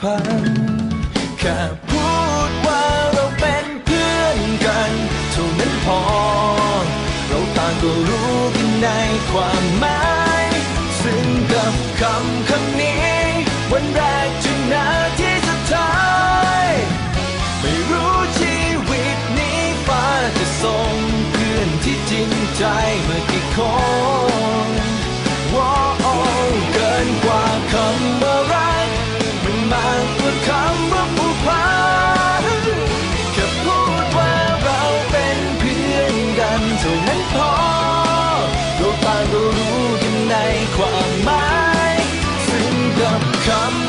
พัน แค่พูดว่าเราเป็นเพื่อนกันเท่านั้นพอ เราต่างก็รู้กันในความหมาย เท่านั้นพอตัวตางก็รู้กันในความหมายซึ่งกับคำ